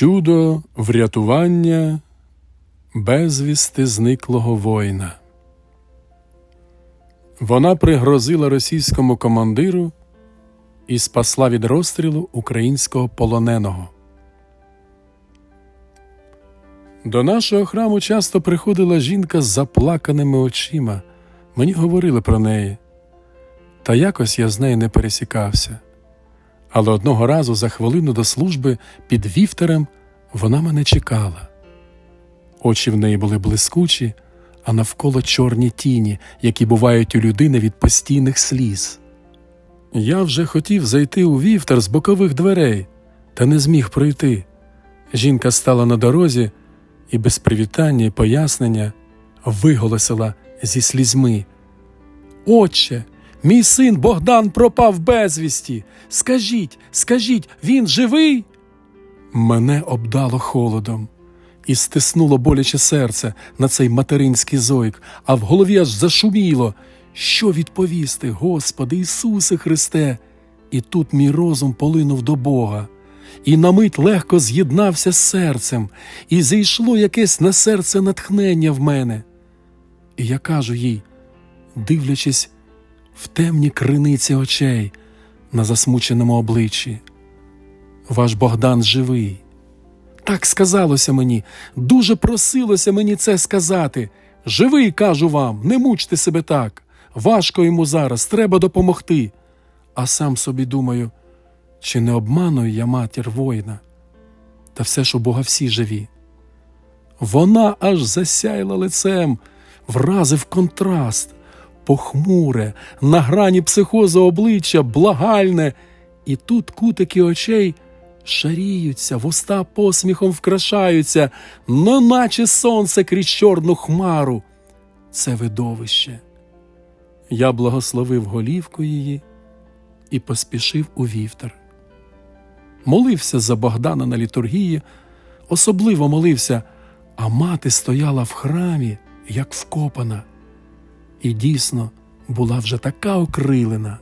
Чудо врятування безвісти зниклого воїна. Вона пригрозила російському командиру і спасла від розстрілу українського полоненого. До нашого храму часто приходила жінка з заплаканими очима. Мені говорили про неї. Та якось я з нею не пересікався. Але одного разу за хвилину до служби під вівторем вона мене чекала. Очі в неї були блискучі, а навколо чорні тіні, які бувають у людини від постійних сліз. Я вже хотів зайти у вівтар з бокових дверей, та не зміг пройти. Жінка стала на дорозі і без привітання і пояснення виголосила зі слізьми. Отче, мій син Богдан пропав безвісті. Скажіть, скажіть, він живий? Мене обдало холодом і стиснуло боляче серце на цей материнський зойк, а в голові аж зашуміло. Що відповісти, Господи Ісусе Христе? І тут мій розум полинув до Бога, і на мить легко з'єднався з серцем, і зійшло якесь на серце натхнення в мене. І я кажу їй, дивлячись в темні криниці очей на засмученому обличчі. Ваш Богдан живий. Так сказалося мені, дуже просилося мені це сказати. Живий, кажу вам, не мучте себе так. Важко йому зараз, треба допомогти. А сам собі думаю, чи не обманую я матір воїна? Та все ж у Бога всі живі. Вона аж засяяла лицем, вразив контраст, похмуре, на грані психозу обличчя, благальне, і тут кутики очей шаріються, вуста посміхом вкрашаються, но наче сонце крізь чорну хмару. Це видовище. Я благословив голівку її і поспішив у вівтар. Молився за Богдана на літургії, особливо молився, а мати стояла в храмі, як вкопана, і дійсно була вже така окрилена.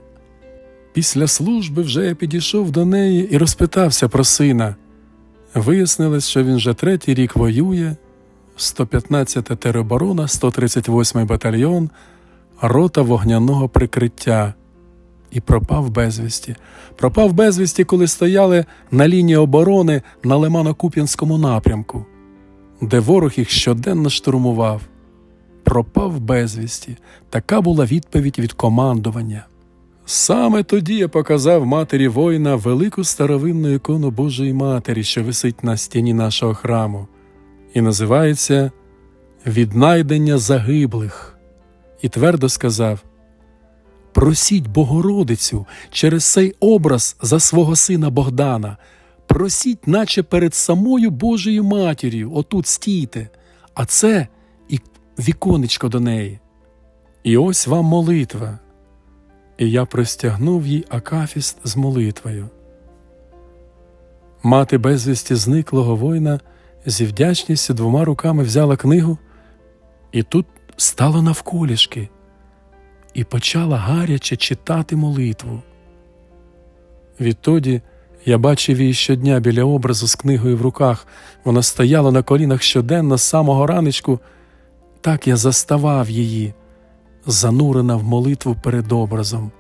Після служби вже я підійшов до неї і розпитався про сина. Вияснилось, що він вже третій рік воює, 115-та тероборона, 138-й батальйон, рота вогняного прикриття. І пропав безвісті. Пропав безвісті, коли стояли на лінії оборони на Лимано-Куп'янському напрямку, де ворог їх щоденно штурмував. Пропав безвісті. Така була відповідь від командування. Саме тоді я показав матері воїна велику старовинну ікону Божої Матері, що висить на стіні нашого храму, і називається Віднайдення загиблих, і твердо сказав: Просіть Богородицю через цей образ за свого сина Богдана, просіть, наче перед самою Божою матір'ю, отут стійте, а це віконечко до неї. І ось вам молитва і я простягнув їй акафіст з молитвою. Мати безвісті зниклого воїна зі вдячністю двома руками взяла книгу і тут стала навколішки і почала гаряче читати молитву. Відтоді я бачив її щодня біля образу з книгою в руках. Вона стояла на колінах щоденно з самого ранечку. Так я заставав її занурена в молитву перед образом.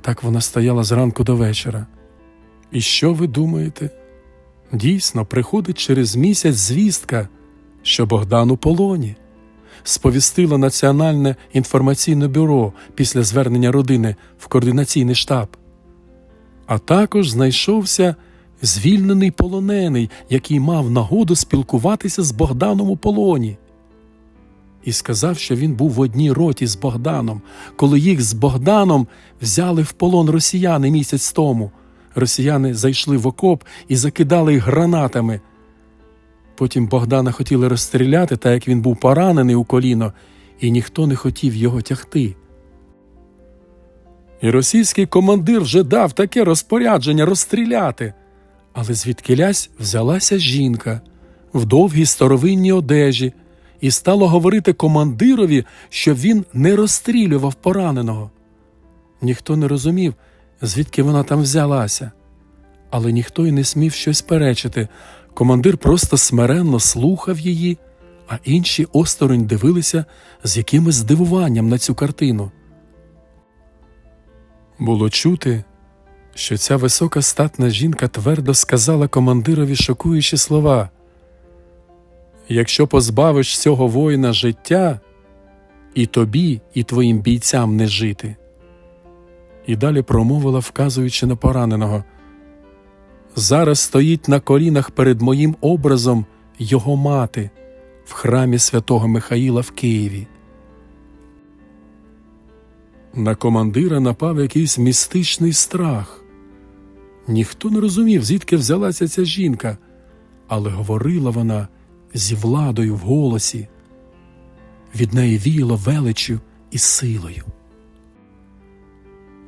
Так вона стояла зранку до вечора. І що ви думаєте? Дійсно, приходить через місяць звістка, що Богдан у полоні, сповістило Національне інформаційне бюро після звернення родини в координаційний штаб. А також знайшовся звільнений полонений, який мав нагоду спілкуватися з Богданом у полоні і сказав, що він був в одній роті з Богданом, коли їх з Богданом взяли в полон росіяни місяць тому. Росіяни зайшли в окоп і закидали їх гранатами. Потім Богдана хотіли розстріляти, так як він був поранений у коліно, і ніхто не хотів його тягти. І російський командир вже дав таке розпорядження розстріляти. Але звідкилясь взялася жінка в довгій старовинній одежі і стало говорити командирові, що він не розстрілював пораненого. Ніхто не розумів, звідки вона там взялася, але ніхто й не смів щось перечити, Командир просто смиренно слухав її, а інші осторонь дивилися з якимось здивуванням на цю картину. Було чути, що ця висока статна жінка твердо сказала командирові шокуючі слова. Якщо позбавиш цього воїна життя, і тобі, і твоїм бійцям не жити. І далі промовила, вказуючи на пораненого. Зараз стоїть на колінах перед моїм образом його мати в храмі святого Михаїла в Києві. На командира напав якийсь містичний страх. Ніхто не розумів, звідки взялася ця жінка, але говорила вона зі владою в голосі. Від неї віяло величчю і силою.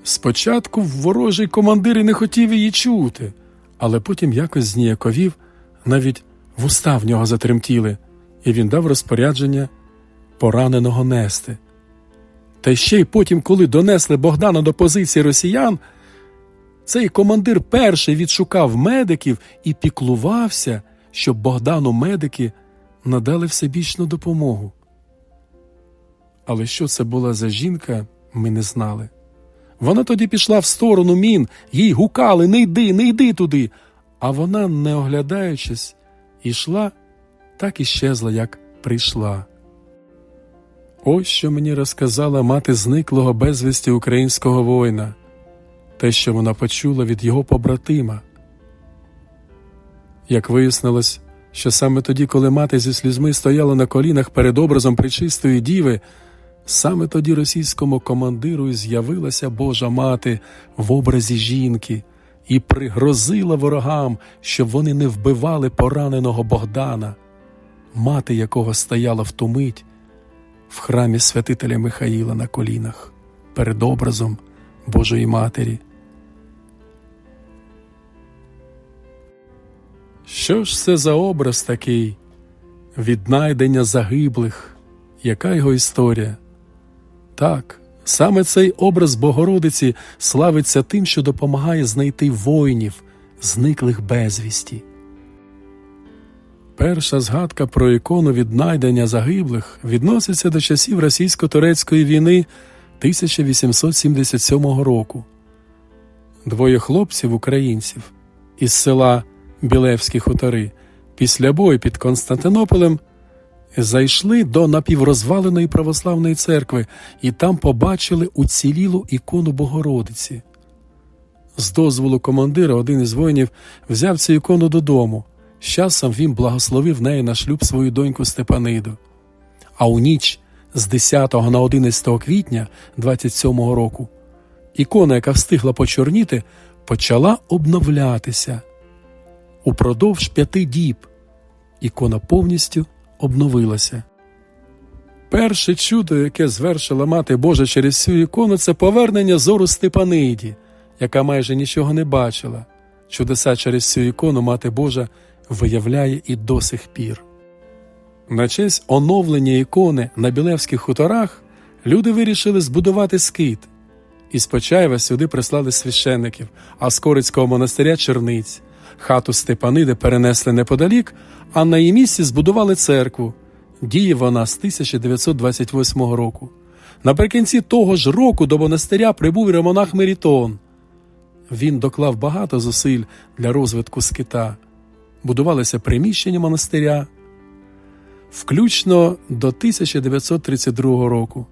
Спочатку ворожий командир і не хотів її чути, але потім якось зніяковів, навіть вуста в нього затремтіли, і він дав розпорядження пораненого нести. Та ще й потім, коли донесли Богдана до позиції росіян, цей командир перший відшукав медиків і піклувався, щоб Богдану медики надали всебічну допомогу. Але що це була за жінка, ми не знали. Вона тоді пішла в сторону мін, їй гукали не йди, не йди туди. А вона, не оглядаючись, ішла, так і щезла, як прийшла. Ось що мені розказала мати зниклого безвісті українського воїна, те, що вона почула від його побратима. Як вияснилось, що саме тоді, коли мати зі слізьми стояла на колінах перед образом причистої діви, саме тоді російському командиру з'явилася Божа мати в образі жінки і пригрозила ворогам, щоб вони не вбивали пораненого Богдана, мати якого стояла в ту мить в храмі святителя Михаїла на колінах перед образом Божої Матері. Що ж це за образ такий? Віднайдення загиблих, яка його історія? Так, саме цей образ Богородиці славиться тим, що допомагає знайти воїнів, зниклих безвісті. Перша згадка про ікону віднайдення загиблих відноситься до часів російсько-турецької війни 1877 року. Двоє хлопців українців із села Білевські хутори після бою під Константинополем зайшли до напіврозваленої православної церкви і там побачили уцілілу ікону Богородиці. З дозволу командира один із воїнів взяв цю ікону додому. З часом він благословив неї на шлюб свою доньку Степаниду. А у ніч з 10 на 11 квітня 27-го року ікона, яка встигла почорніти, почала обновлятися. Упродовж п'яти діб ікона повністю обновилася. Перше чудо, яке звершила Мати Божа через цю ікону, це повернення зору Степаниді, яка майже нічого не бачила. Чудеса через цю ікону Мати Божа виявляє і до сих пір. На честь оновлення ікони на Білевських хуторах люди вирішили збудувати скит. Із Почаєва сюди прислали священників, а з Корицького монастиря черниць. Хату Степаниди перенесли неподалік, а на її місці збудували церкву. Діє вона з 1928 року. Наприкінці того ж року до монастиря прибув ремонах Мерітон. Він доклав багато зусиль для розвитку скита. Будувалися приміщення монастиря, включно до 1932 року.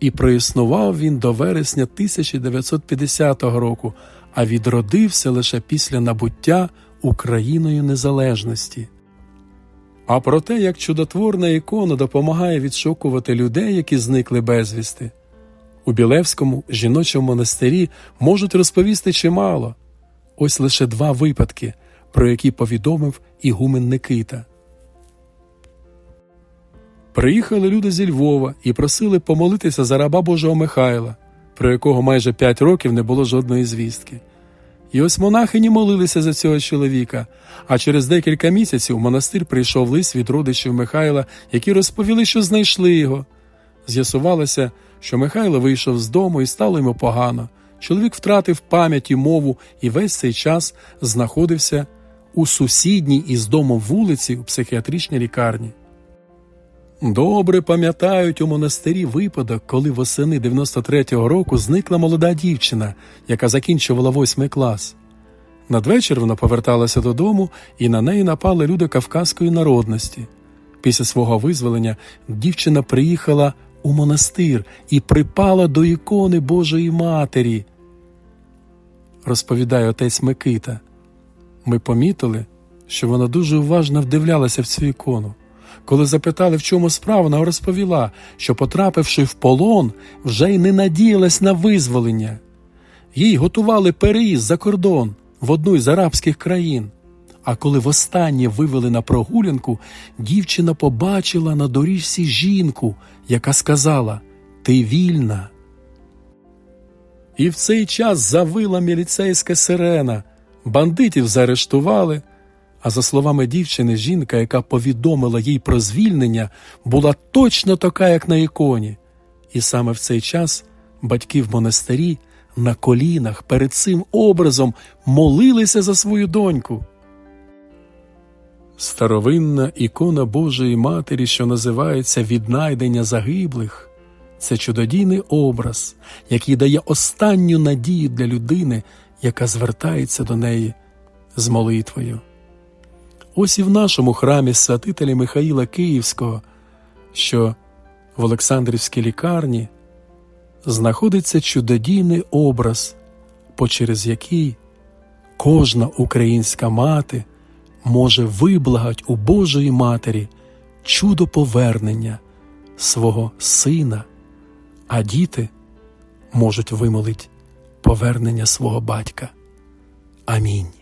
І проіснував він до вересня 1950 року, а відродився лише після набуття Україною незалежності. А про те, як чудотворна ікона допомагає відшукувати людей, які зникли безвісти, у Білевському жіночому монастирі можуть розповісти чимало. Ось лише два випадки, про які повідомив ігумен Никита. Приїхали люди зі Львова і просили помолитися за раба Божого Михайла, про якого майже п'ять років не було жодної звістки. І ось монахині молилися за цього чоловіка, а через декілька місяців у монастир прийшов лист від родичів Михайла, які розповіли, що знайшли його. З'ясувалося, що Михайло вийшов з дому і стало йому погано. Чоловік втратив пам'ять і мову і весь цей час знаходився у сусідній із домом вулиці у психіатричній лікарні. Добре пам'ятають у монастирі випадок, коли восени 93-го року зникла молода дівчина, яка закінчувала восьмий клас. Надвечір вона поверталася додому, і на неї напали люди кавказької народності. Після свого визволення дівчина приїхала у монастир і припала до ікони Божої Матері. Розповідає отець Микита. Ми помітили, що вона дуже уважно вдивлялася в цю ікону. Коли запитали, в чому справа, вона розповіла, що, потрапивши в полон, вже й не надіялась на визволення. Їй готували переїзд за кордон в одну із арабських країн. А коли востаннє вивели на прогулянку, дівчина побачила на доріжці жінку, яка сказала Ти вільна. І в цей час завила міліцейська сирена. Бандитів заарештували. А за словами дівчини, жінка, яка повідомила їй про звільнення, була точно така, як на іконі. І саме в цей час батьки в монастирі на колінах перед цим образом молилися за свою доньку. Старовинна ікона Божої Матері, що називається Віднайдення загиблих, це чудодійний образ, який дає останню надію для людини, яка звертається до неї з молитвою. Ось і в нашому храмі святителя Михаїла Київського, що в Олександрівській лікарні знаходиться чудодійний образ, почерез який кожна українська мати може виблагать у Божої Матері чудо повернення свого сина, а діти можуть вимолити повернення свого батька. Амінь.